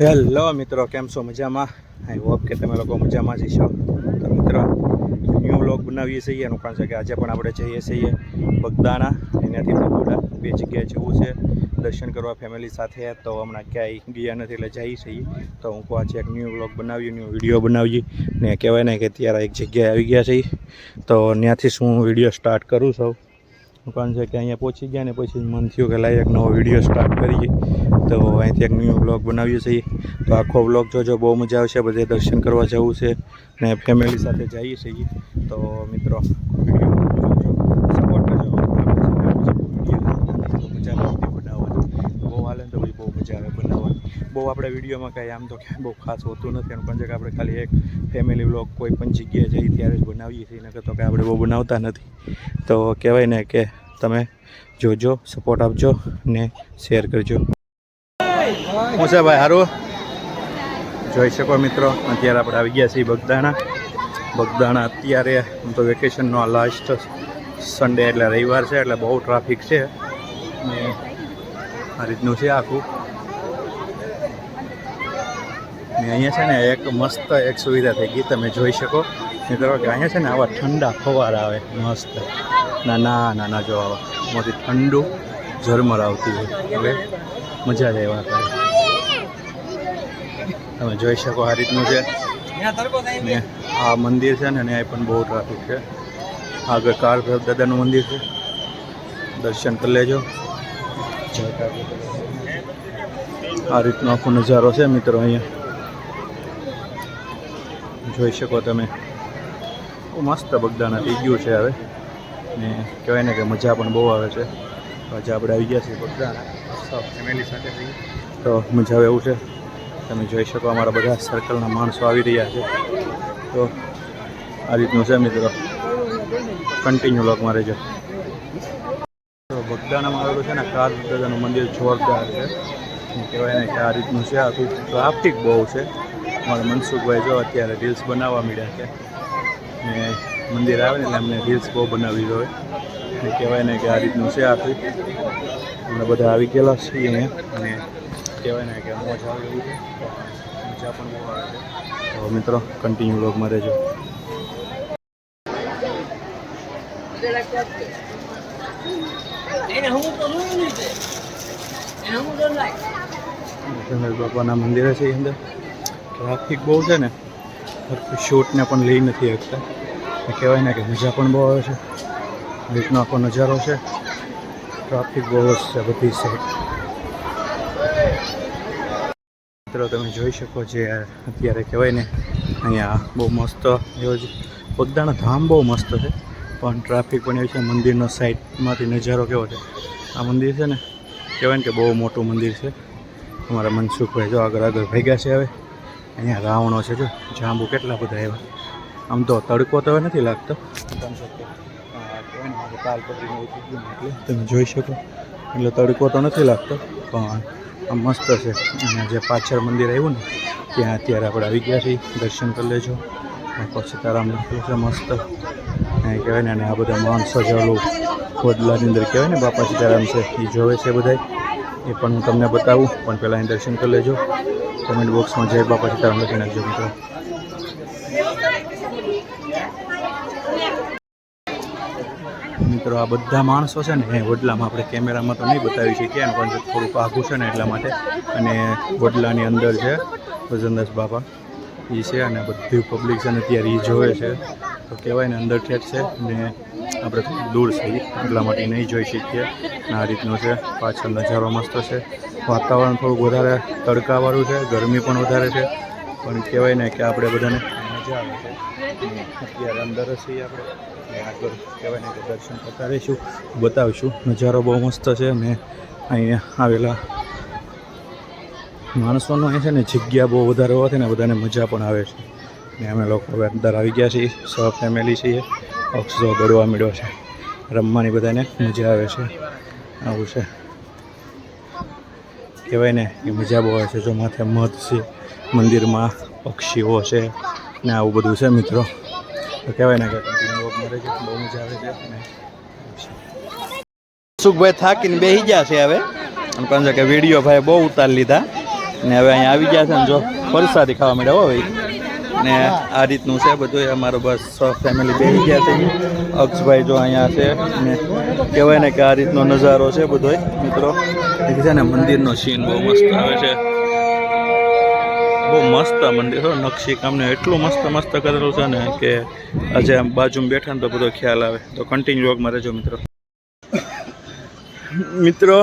Hello મિત્રો, કેમ છો? મજામાં? આઈ હોપ કે તમે લોકો મજામાં જ છો તો મિત્રો ન્યૂ વ્લોગ બનાવીએ છીએ, એનું કારણ છે કે આજે પણ આપણે જઈએ છીએ બગદાણા. એનાથી બગોડા બે જગ્યાએ જવું છે. દર્શન કરવા ફેમિલી સાથે. તો હમણાં ક્યાંય ગયા નથી, એટલે જઈએ છીએ. તો હું કહું, આજે એક ન્યૂ વ્લોગ બનાવીએ ન્યૂ વીડિયો બનાવીએ. ને કહેવાય ને કે ત્યારે એક જગ્યાએ આવી ગયા છીએ. તો ત્યાંથી શું વીડિયો સ્ટાર્ટ કરું છું? કારણ છે કે અહીંયા પહોંચી ગયા ને પછી મન થયું કે લાઈ એક નવો વીડિયો સ્ટાર્ટ કરીએ. તો અહીંથી એક ન્યૂ બ્લોગ બનાવીએ છીએ તો આખો બ્લોગ જોજો, બહુ મજા આવશે. બધે દર્શન કરવા જવું છે ને ફેમિલી સાથે જઈએ છીએ. તો મિત્રો સપોર્ટ કરજો. મજા આવતી બનાવવાની. બહુ હાલે તો બહુ મજા આવે બનાવવાની. બહુ આપણે વિડીયોમાં કાંઈ આમ તો ક્યાંય બહુ ખાસ હોતું નથી. એમ પણ કે આપણે ખાલી એક ફેમિલી બ્લોગ કોઈ પણ જગ્યાએ જઈએ ત્યારે જ બનાવીએ છીએ, નકર તો કે આપણે બહુ બનાવતા નથી. તો કહેવાય ને કે તમે જોજો સપોર્ટ આપજો ને શેર કરજો. હું છે ભાઈ સારું જોઈ શકો મિત્રો, અત્યારે આપણે આવી ગયા છીએ બગદાણા. બગદાણા અત્યારે આમ તો વેકેશનનો લાસ્ટ સન્ડે એટલે રવિવાર છે, એટલે બહુ ટ્રાફિક છે. ને આ રીતનું છે આખું ને અહીંયા છે ને એક મસ્ત એક સુવિધા થઈ ગઈ, તમે જોઈ શકો. મિત્રો, કે અહીંયા છે ને આવા ઠંડા ફવાર આવે, મસ્ત. નાના નાના જો આવા. મોટી ઠંડુ ઝરમર આવતી હોય, એટલે મજા લેવા કરે તમે જોઈ શકો આ રીતનું છે. ને આ મંદિર છે ને ત્યાં પણ બહુ ટ્રાફિક છે. આગળ કાર દાદાનું મંદિર છે. દર્શન કરી લેજો. આ રીતનો આખો નજારો છે, મિત્રો, અહીંયા. જોઈ શકો તમે. બહુ મસ્ત બગદાણા થઈ ગયું છે હવે. ને કહેવાય ને કે મજા પણ બહુ આવે છે. આજે આપણે આવી ગયા છીએ બગદાણા. ફેમિલી સાથે તો મજા આવે એવું છે. તમે જોઈ શકો અમારા બધા સર્કલના માણસો આવી રહ્યા છે. તો આ રીતનું છે મિત્રો. કન્ટિન્યુ લોકમાં રહેજો. તો બગદાણામાં આવેલું છે ને કાર દાદાનું મંદિર જોરદાર છે. કહેવાય ને કે આ રીતનું છે. આખું ટ્રાફિક બહુ છે. અમારા મનસુખભાઈ જો અત્યારે રીલ્સ બનાવવા મળ્યા છે. ને મંદિર આવે ને એટલે અમને રીલ્સ બહુ બનાવી હોય. એટલે કહેવાય ને કે આ રીતનું છે આખું. અમે બધા આવી ગયેલા છીએ અહીંયા અને કહેવાય ને કે મોજ આવી ગઈ છે. મજા પણ બહુ આવે છે. તો મિત્રો કન્ટિન્યુ લોગમાં રહેજો. ગણેશ બાપાના મંદિરે છે એ અંદર. ટ્રાફિક બહુ છે ને શૂટને પણ લઈ નથી શકતા. કહેવાય ને કે મજા પણ બહુ આવે છે. બીચનો આખો નજારો છે. ટ્રાફિક બહુ જ છે બધી સાઈડ મિત્રો, તમે જોઈ શકો જે અત્યારે કહેવાય ને, અહીંયા બહુ મસ્ત એવો જ પોતાના ધામ બહુ મસ્ત છે. પણ ટ્રાફિક પણ એવું છે, મંદિરનો સાઈડમાંથી નજારો કેવો છે. આ મંદિર છે ને, કહેવાય ને કે બહુ મોટું મંદિર છે. અમારા મનસુખભાઈ જો આગળ આગળ ભેગા છે હવે. અહીંયા રાવણો છે જો, જાંબુ કેટલા બધા એવા આમ તો તડકો તો નથી લાગતો. એટલે તમે જોઈ શકો, એટલે તડકો તો નથી લાગતો, પણ આમ મસ્ત છે. અને જે પાછળ મંદિર આવ્યું ને, ત્યાં અત્યારે આપણે આવી ગયા છીએ. દર્શન કરી લેજો. પછી તારામ છે, મસ્ત. કહેવાય ને, અને આ બધા માણસો જે ઓલું ખોદલાની અંદર કહેવાય ને, બાપા સીતારામ છે, એ જોવે છે બધાય. એ પણ હું તમને બતાવું, પણ પહેલાં દર્શન કરી લેજો. કોમેન્ટ બોક્સમાં જય બાપા સીતારામ લખી નાખજો મિત્રો. મિત્રો, આ બધા માણસો છે ને વડલામાં આપણે કેમેરામાં તો નહીં બતાવી શકીએ એનું, પણ થોડુંક આઘું છે ને એટલા માટે. અને વડલાની અંદર છે વજનદાસ બાપા. એ છે અને બધી પબ્લિક છે ને અત્યારે એ જોવે છે. તો કહેવાય ને, અંદર ઠેઠ છે ને આપણે થોડું દૂર છે એટલા માટે નહીં જોઈ શકીએ. આ રીતનું છે પાછળ નજારો મસ્ત છે. વાતાવરણ થોડુંક વધારે તડકાવાળું છે, ગરમી પણ વધારે છે. પણ કહેવાય ને કે આપણે બધાને મજા આવે છે. અત્યારે અંદર છીએ આપણે. આગળ કહેવાય ને કે દર્શન કરતા રહીશું, બતાવીશું. નજારો બહુ મસ્ત છે અને અહીંયા આવેલા માણસોનો અહીં છે ને જગ્યા બહુ વધારે હોવાથી ને બધાને મજા પણ આવે છે. ને અમે લોકો હવે અંદર આવી ગયા છીએ, સ ફેમિલી છીએ. અક્ષરો દોડવા મળ્યો છે. રમવાની બધાને મજા આવે છે. આવું છે. કહેવાય ને, એ મજા બહુ છે જો માથે મધ છે, મંદિરમાં પક્ષીઓ છે ને આવું બધું છે મિત્રો. તો કહેવાય ને કે કન્ટિન્યુ મારે છે બહુ મજા આવે છે અને સુખભાઈ થાકીને બેસી ગયા છે હવે. અને કહે કે વીડિયો ભાઈ બહુ ઉતારી લીધા. ને હવે અહીંયા આવી ગયા છે ને જો પરસાદી ખાવા મળ્યા હો ભાઈ. ને આ રીતનું છે બધું અમારો બસ ફેમિલી બેસી ગયા છે અક્ષભાઈ જો અહીંયા છે ને કહેવાય ને કે આ રીતનો નજારો છે બધો મિત્રો. એક છે ને મંદિરનો સીન બહુ મસ્ત આવે છે. બહુ મસ્ત મંદિર. હો નકશી કામને એટલું મસ્ત મસ્ત કરેલું છે ને કે આજે આમ બાજુમાં બેઠા ને તો બધો ખ્યાલ આવે. તો કન્ટિન્યુ વર્કમાં રહેજો મિત્રો. મિત્રો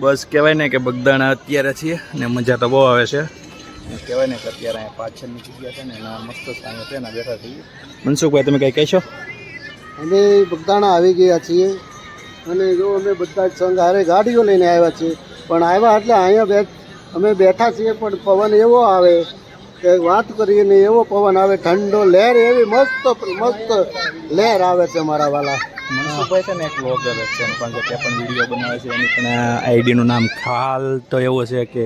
બસ કહેવાય ને કે બગદાણા અત્યારે છીએ ને મજા તો બહુ આવે છે. કહેવાય ને કે અત્યારે અહીંયા પાછળની જગ્યા છે ને એના મસ્ત સાંઈ છે ને બેઠા છીએ. મનસુખભાઈ તમે કંઈ કહેશો? અમે બગદાણા આવી ગયા છીએ. અને જો અમે બધા જ સંઘ હારે ગાડીઓ લઈને આવ્યા છીએ. પણ આવ્યા એટલે અહીંયા બે અમે બેઠા છીએ, પણ પવન એવો આવે વાત કરીએ ને એવો પવન આવે, ઠંડો લહેર એવી મસ્ત મસ્ત લહેર આવે છે મારા વાલા. મનસુખભાઈ છે ને એક વ્લોગર છે, પણ જે પણ વીડિયો બનાવે છે, એની પણ આઈડીનું નામ ખાલ તો એવું છે કે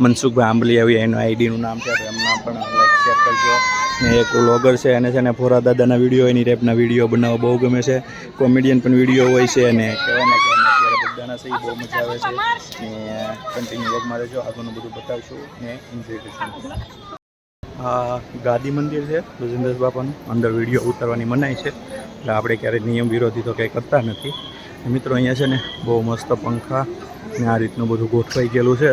મનસુખભાઈ આંબલી આવી, એનું આઈડીનું નામ છે, એમના પણ લાઈક શેર કરજો. ને એક વ્લોગર છે, એને છે ને ફોરા દાદાના વીડિયો એની ટાઈપના વીડિયો બનાવવા બહુ ગમે છે. કોમેડિયન પણ વીડિયો હોય છે અને કહેવાય ને કે અત્યારે બધાના સહી બહુ મજા આવે છે. ને કન્ટિન્યુ વ્લોગમાં રહેજો, આગળનું બધું બતાવશું. ને એન્જોય આ ગાદી મંદિર છે ગજેન્દ્રસ બાપાનું. અંદર વીડિયો ઉતારવાની મનાઈ છે. એટલે આપણે ક્યારેય નિયમ વિરોધી તો કંઈ કરતા નથી. મિત્રો અહીંયા છે ને, બહુ મસ્ત પંખા ને આ રીતનું બધું ગોઠવાઈ ગયેલું છે.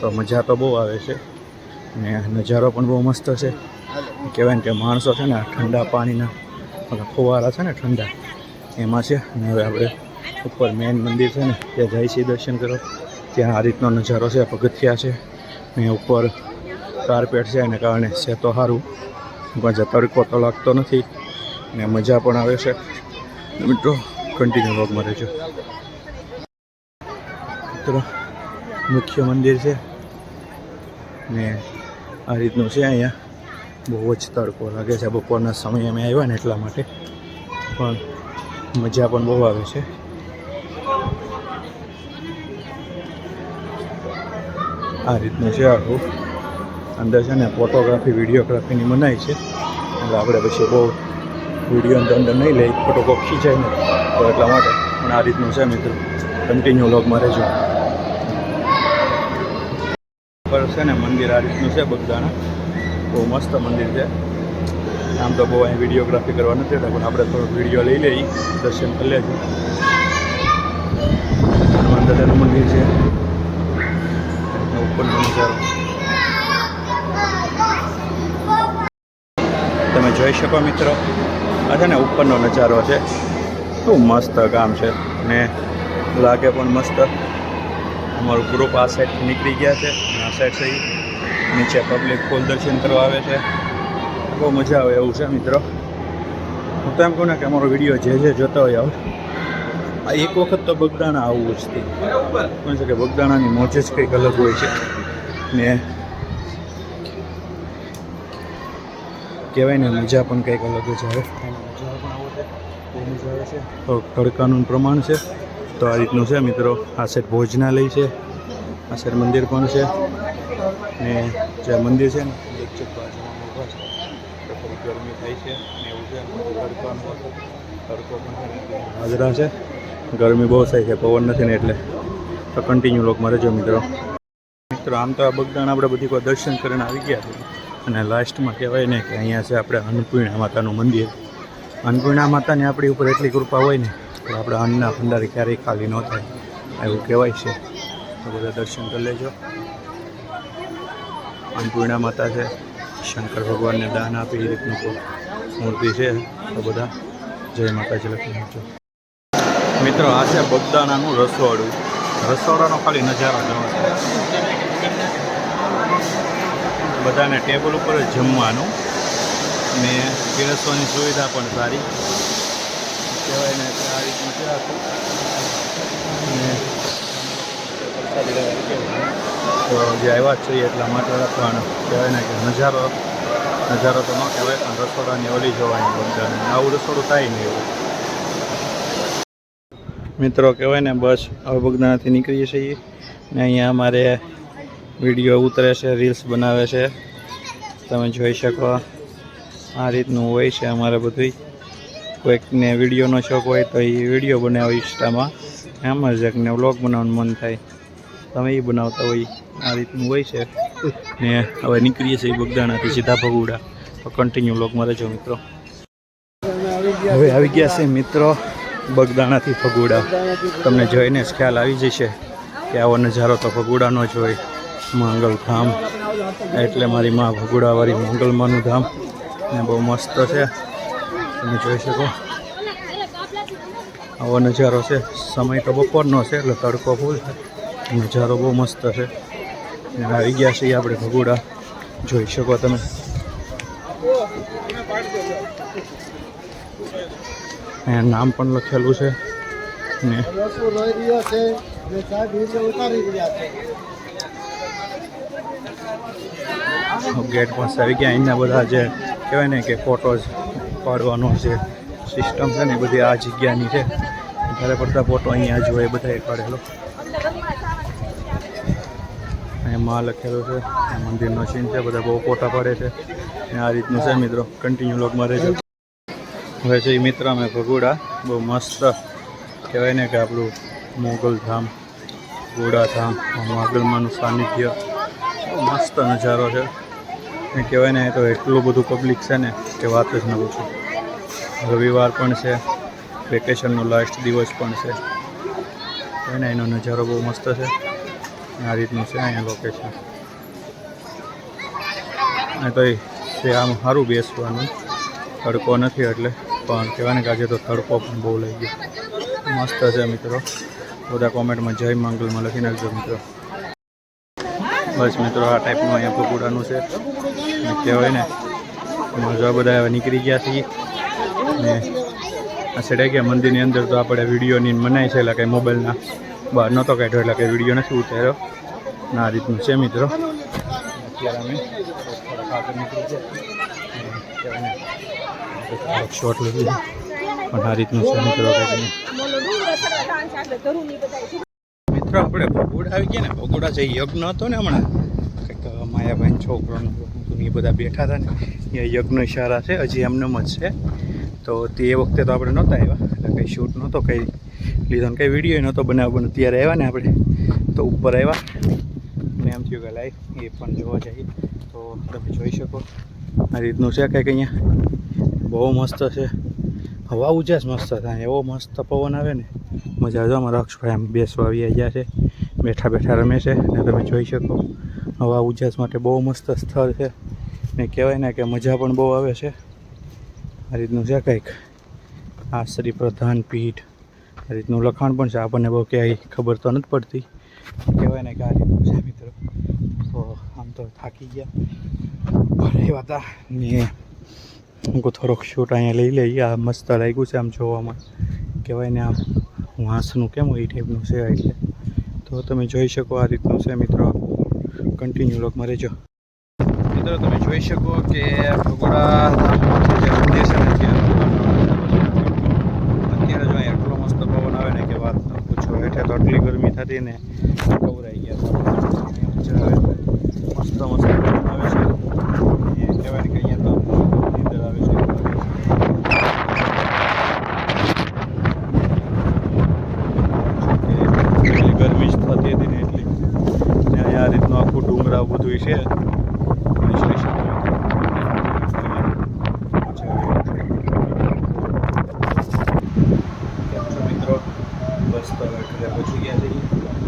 તો મજા તો બહુ આવે છે. ને નજારો પણ બહુ મસ્ત છે. કહેવાય ને કે માણસો છે ને, ઠંડા પાણીના ફુવારા છે ને ઠંડા, એમાં છે. ને હવે આપણે ઉપર મેઇન મંદિર છે ને, ત્યાં જાય છે દર્શન કરો. ત્યાં આ રીતનો નજારો છે, પગથિયા છે. ને ઉપર કાર્પેટ છે એને કારણે છે તો સારું પણ જે તડકો તો લાગતો નથી ને મજા પણ આવે છે. મિત્રો કન્ટિન્યુ વોકમાં રહેજો. મિત્રો, મુખ્ય મંદિર છે. ને આ રીતનું છે અહીંયા. બહુ જ તડકો લાગે છે. બપોરના સમયે અમે આવ્યા ને એટલા માટે. પણ મજા પણ બહુ આવે છે. આ રીતનું છે આખું. અંદર છે ને ફોટોગ્રાફી વિડીયોગ્રાફીની મનાઈ છે. એટલે આપણે પછી બહુ વીડિયો અંદર અંદર નહીં લઈ ફોટો કોક ખીચાય ને, તો એટલા માટે પણ આ રીતનું છે મિત્રો. કન્ટિન્યુ લોગમાં રહેજો. પર છે ને મંદિર આ રીતનું છે બગદાણા. બહુ મસ્ત મંદિર છે. આમ તો બહુ અહીં વિડીયોગ્રાફી કરવા નથી રહેતા પણ આપણે થોડોક વીડિયો લઈ લઈ દર્શન કરી લેજો. હનુમાન દાદાનું મંદિર છે. ઉપરનો નજારો. તમે જોઈ શકો મિત્રો. આ છે ને ઉપરનો નજારો છે. શું મસ્ત ગામ છે ને લાગે પણ મસ્ત. અમારું ગ્રુપ આ સાઈડ નીકળી ગયા છે. આ સાઈડ થઈ નીચે પબ્લિક ફૂલ દર્શન કરવા આવે છે. બહુ મજા આવે એવું છે મિત્રો. હું તો એમ કહું ને કે અમારો વીડિયો જે જે જોતા હોય આવ. આ એક વખત તો બગદાણા આવવું જ હતી શું છે કે બગદાણાની મોજ જ કંઈક અલગ હોય છે. ને કહેવાય ને, મજા પણ કંઈક અલગ જ આવે. છે તો તડકાનું પ્રમાણ છે. તો આ રીતનું છે મિત્રો. આ સાઈડ ભોજનાલય છે. આ સાઈડ મંદિર પણ છે. ને જે મંદિર છે ને ઊભા છે. ગરમી થાય છે ને એવું છે. તડકો પણ હાજરા છે. ગરમી બહુ થાય છે, પવન નથી ને એટલે. તો કન્ટિન્યુ લોકમાં રહેજો મિત્રો. મિત્રો, આમ તો આ બગદાણ આપણે બધી કોઈ દર્શન કરીને આવી ગયા છે. અને લાસ્ટમાં કહેવાય ને કે અહીંયા છે આપણે અન્નપૂર્ણા માતાનું મંદિર. અન્નપૂર્ણા માતાની આપણી ઉપર એટલી કૃપા હોય ને તો આપણે અન્નના ભંડાર ક્યારેય ખાલી ન થાય, એવું કહેવાય છે. તો બધા દર્શન કરી લેજો. અન્નપૂર્ણા માતા છે. શંકર ભગવાનને દાન આપે એ રીતનું મૂર્તિ છે. તો બધા જય માતાજી લખી નાખજો. મિત્રો, આ છે બગદાણાનું રસોડું. રસોડાનો ખાલી નજારો જોવો બધાને ટેબલ ઉપર જ જમવાનું. ને પીરસવાની સુવિધા પણ સારી. કહેવાય ને આ રીતનું છે. તો જે આવ્યા જ છીએ એટલા માટે પણ કહેવાય ને કે નજારો નજારો તો ન કહેવાય, પણ રસોડાની ઓલી જોવાની બધાને આવું રસોડું થાય નહીં એવું. મિત્રો, કહેવાય ને બસ હવે નીકળીએ છીએ. ને અહીંયા અમારે વીડિયો ઉતરે છે, રીલ્સ બનાવે છે. તમે જોઈ શકો આ. રીતનું હોય છે અમારે બધું કોઈકને વિડીયોનો શોખ હોય તો એ વીડિયો બનાવે ઇન્સ્ટામાં. એમ જ એકને વ્લોગ બનાવવાનું મન થાય. તમે એ બનાવતા હોય, આ રીતનું હોય છે. ને હવે નીકળીએ છીએ બગદાણાથી સીધા ભગુડા. તો કન્ટિન્યુ બ્લોગમાં રહેજો મિત્રો. હવે આવી ગયા છે મિત્રો બગદાણાથી ફગુડા તમને જોઈને જ ખ્યાલ આવી જશે કે આવો નજારો તો ફગુડાનો જ હોય. મંગલ ધામ. એટલે મારી મા ભગુડાવાળી મંગલમાનું ધામ. ને બહુ મસ્ત છે. તમે જોઈ શકો. આવો નજારો છે. સમય તો બપોરનો છે, એટલે તડકો ફૂલ છે. નજારો બહુ મસ્ત છે. આવી ગયા છીએ આપણે ભગુડા જોઈ શકો તમે. અહીંયા નામ પણ લખેલું છે. ને રસો રહી રહ્યો છે અને સાહેબ વીડિયો ઉતારી રહ્યા છે ગેટ પાસે આવી ગયા. અહીંના બધા જે કહેવાય ને કે ફોટોઝ પાડવાનો જે સિસ્ટમ છે ને એ બધી આ જગ્યાની છે. વધારે પડતા ફોટો અહીંયા જોઈએ બધા પાડેલો અહીંયા માં લખેલું છે. મંદિરનો સીન છે. બધા બહુ ફોટા પાડે છે. અને આ રીતનું છે મિત્રો. કન્ટિન્યુ લોગમાં રહેજો. હવે છે એ મિત્ર, અમે ભગુડા. બહુ મસ્ત કહેવાય ને કે આપણું મોગલ ધામ ગોડા ધામ મોગલમાંનું સાનિધ્ય. મસ્ત નજારો છે. ને કહેવાય ને તો એટલું બધું પબ્લિક છે ને કે વાત જ ન પૂછું. રવિવાર પણ છે વેકેશનનો લાસ્ટ દિવસ પણ છે. કહેવાય ને, એનો નજારો બહુ મસ્ત છે. આ રીતનું છે અહીંયા લોકેશન અને તો છે, આમ સારું બેસવાનું. તડકો નથી એટલે, પણ કહેવાય ને કે આજે તો તડકો પણ બહુ લઈ ગયો મસ્ત છે મિત્રો. બધા કોમેન્ટમાં જય મંગલમાં લખી નાખજો મિત્રો. બસ મિત્રો, આ ટાઈપનું અહીંયા પકોડાનું છે. કહેવાય ને, મજા બધા નીકળી ગયા છીએ. ને આ છેડે ગયા મંદિરની અંદર તો આપણે વિડીયોની મનાય છે, એટલે કંઈ મોબાઈલના બહાર નહોતો કાઢ્યો, એટલે કંઈ વીડિયો નથી ઉતાર્યો. આ રીતનું છે મિત્રો. અત્યારે અમે પણ આ રીતનું છે મિત્રો કંઈક આપણે ભગોડા આવી ગયા ને, ભગોડા જે યજ્ઞ હતો ને હમણાં, કંઈક માયાભાઈ છોકરોનો એ બધા બેઠા હતા ને એ યજ્ઞ ઇશારા છે, હજી એમનેમ જ છે. તો તે વખતે તો આપણે નહોતા આવ્યા કંઈ શૂટ નહોતો, કંઈ લીધો ને કંઈ વીડિયો નહોતો બનાવ્યો, પણ ત્યારે આવ્યા ને આપણે, તો ઉપર આવ્યા. ને એમ થયું કે લાઈવ એ પણ જોવા જઈએ. તો તમે જોઈ શકો, આ રીતનું છે કંઈક અહીંયા. બહુ મસ્ત છે. હવા ઉજાસ મસ્ત થાય, એવો મસ્ત પવન આવે ને. મજા આવે. અમારા અક્ષભાઈ આમ બેસવા આવી ગયા છે, બેઠા બેઠા રમે છે, ને તમે જોઈ શકો. હવા ઉજાસ માટે બહુ મસ્ત સ્થળ છે. ને કહેવાય ને કે મજા પણ બહુ આવે છે. આ રીતનું છે કંઈક. આ શ્રી પ્રધાન પીઠ. આ રીતનું લખાણ પણ છે. આપણને બહુ ક્યાંય ખબર તો નથી પડતી. કહેવાય ને કે આ રીતનું છે મિત્રો. તો આમ તો થાકી ગયા. ભરે હતા. ને હું થોડોક શૂટ અહીંયા લઈ લઈએ આ મસ્ત લાગ્યું છે આમ જોવામાં. કહેવાય ને આમ વાંસનું કેમ હોય એ ટાઈપનું છે એટલે. તો તમે જોઈ શકો આ રીતનું છે મિત્રો. કન્ટિન્યુ લોકમાં રહેજો. મિત્રો, તમે જોઈ શકો કે ભગોડા અત્યારે જો એટલો મસ્ત પવન આવે ને કે વાત ન પૂછો. હેઠે તો આટલી ગરમી થતી ને કવરાઈ ગયા. મસ્ત મસ્ત પવન આવે છે એ કહેવાય ને કે અહીંયા તો નીંદર આવે છે કે પેલી ગરમી જ થતી હતી ને એટલી ને અહીંયા આ રીતનું આખું ડુંગરા બધું છે અને શ્રી મિત્રો બસ તો હવે ઘરે પહોંચી ગયા છીએ